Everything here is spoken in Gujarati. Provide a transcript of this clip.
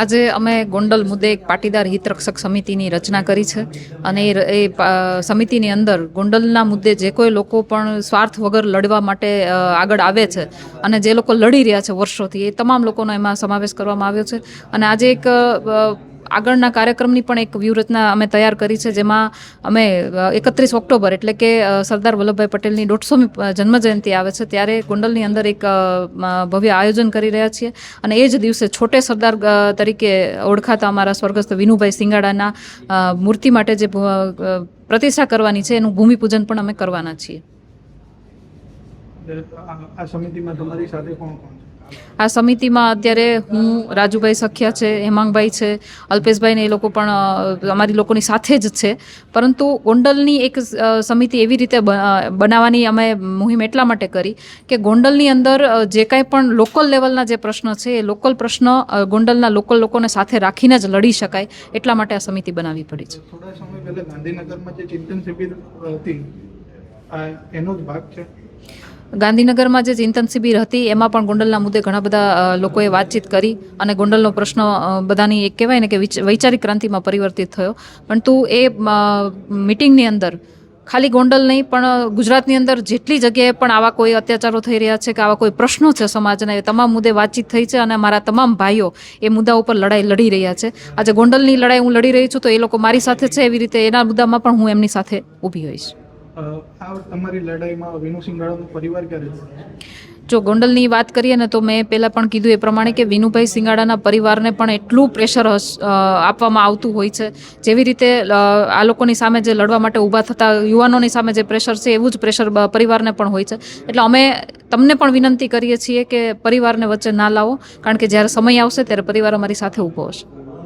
આજે અમે ગોંડલ મુદ્દે એક પાટીદાર હિતરક્ષક સમિતિની રચના કરી છે અને એ સમિતિની અંદર ગોંડલના મુદ્દે જે કોઈ લોકો પણ સ્વાર્થ વગર લડવા માટે આગળ આવે છે અને જે લોકો લડી રહ્યા છે વર્ષોથી, એ તમામ લોકોનો એમાં સમાવેશ કરવામાં આવ્યો છે. અને આજે એક આગળના કાર્યક્રમની પણ એક વ્યૂહરચના અમે તૈયાર કરી છે, જેમાં અમે એકત્રીસ ઓક્ટોબર એટલે કે સરદાર વલ્લભભાઈ પટેલની દોઢસોમી જન્મજયંતિ આવે છે, ત્યારે ગોંડલની અંદર એક ભવ્ય આયોજન કરી રહ્યા છીએ. અને એ જ દિવસે છોટે સરદાર તરીકે ઓળખાતા અમારા સ્વર્ગસ્થ વિનુભાઈ સિંગાડાના મૂર્તિ માટે જે પ્રતિષ્ઠા કરવાની છે, એનું ભૂમિપૂજન પણ અમે કરવાના છીએ. આ સમિતિમાં તમારી સાથે કોણ કોણ આ સમિતિમાં અત્યારે હું, રાજુભાઈ સખ્યા છે, હેમાંગભાઈ છે, અલ્પેશભાઈ ને એ લોકો પણ અમારી લોકોની સાથે જ છે. પરંતુ ગોંડલની એક સમિતિ એવી રીતે બનાવવાની અમે મુહિમ એટલા માટે કરી કે ગોંડલની અંદર જે કાંઈ પણ લોકલ લેવલના જે પ્રશ્ન છે, એ લોકલ પ્રશ્ન ગોંડલના લોકલ લોકોને સાથે રાખીને જ લડી શકાય એટલા માટે આ સમિતિ બનાવવી પડી છે. ગાંધીનગરમાં જે ચિંતન શિબિર હતી એનો જ ભાગ છે? ગાંધીનગરમાં જે ચિંતન શિબિર હતી, એમાં પણ ગોંડલના મુદ્દે ઘણા બધા લોકોએ વાતચીત કરી અને ગોંડલનો પ્રશ્ન બધાની એક કહેવાય ને કે વિચ- વૈચારિક ક્રાંતિમાં પરિવર્તિત થયો. પરંતુ એ મિટિંગની અંદર, ખાલી ગોંડલ નહીં, પણ ગુજરાતની અંદર જેટલી જગ્યાએ પણ આવા કોઈ અત્યાચારો થઈ રહ્યા છે કે આવા કોઈ પ્રશ્નો છે સમાજના, એ તમામ મુદ્દે વાતચીત થઈ છે અને મારા તમામ ભાઈઓ એ મુદ્દા ઉપર લડાઈ લડી રહ્યા છે. આજે ગોંડલની લડાઈ હું લડી રહી છું, તો એ લોકો મારી સાથે છે એવી રીતે, એના મુદ્દામાં પણ હું એમની સાથે ઊભી હોઈશ. તમારી લડાઈમાં વિનુ સિંગાળાનો પરિવાર ક્યારે જો ગોંડલની વાત કરીએ ને તો મેં પહેલાં પણ કીધું એ પ્રમાણે કે વિનુભાઈ સિંગાડાના પરિવારને પણ એટલું પ્રેશર આપવામાં આવતું હોય છે. જેવી રીતે આ લોકોની સામે જે લડવા માટે ઊભા થતા યુવાનોની સામે જે પ્રેશર છે, એવું જ પ્રેશર પરિવારને પણ હોય છે. એટલે અમે તમને પણ વિનંતી કરીએ છીએ કે પરિવારને વચ્ચે ના લાવો, કારણ કે જ્યારે સમય આવશે ત્યારે પરિવાર અમારી સાથે ઊભો હશે.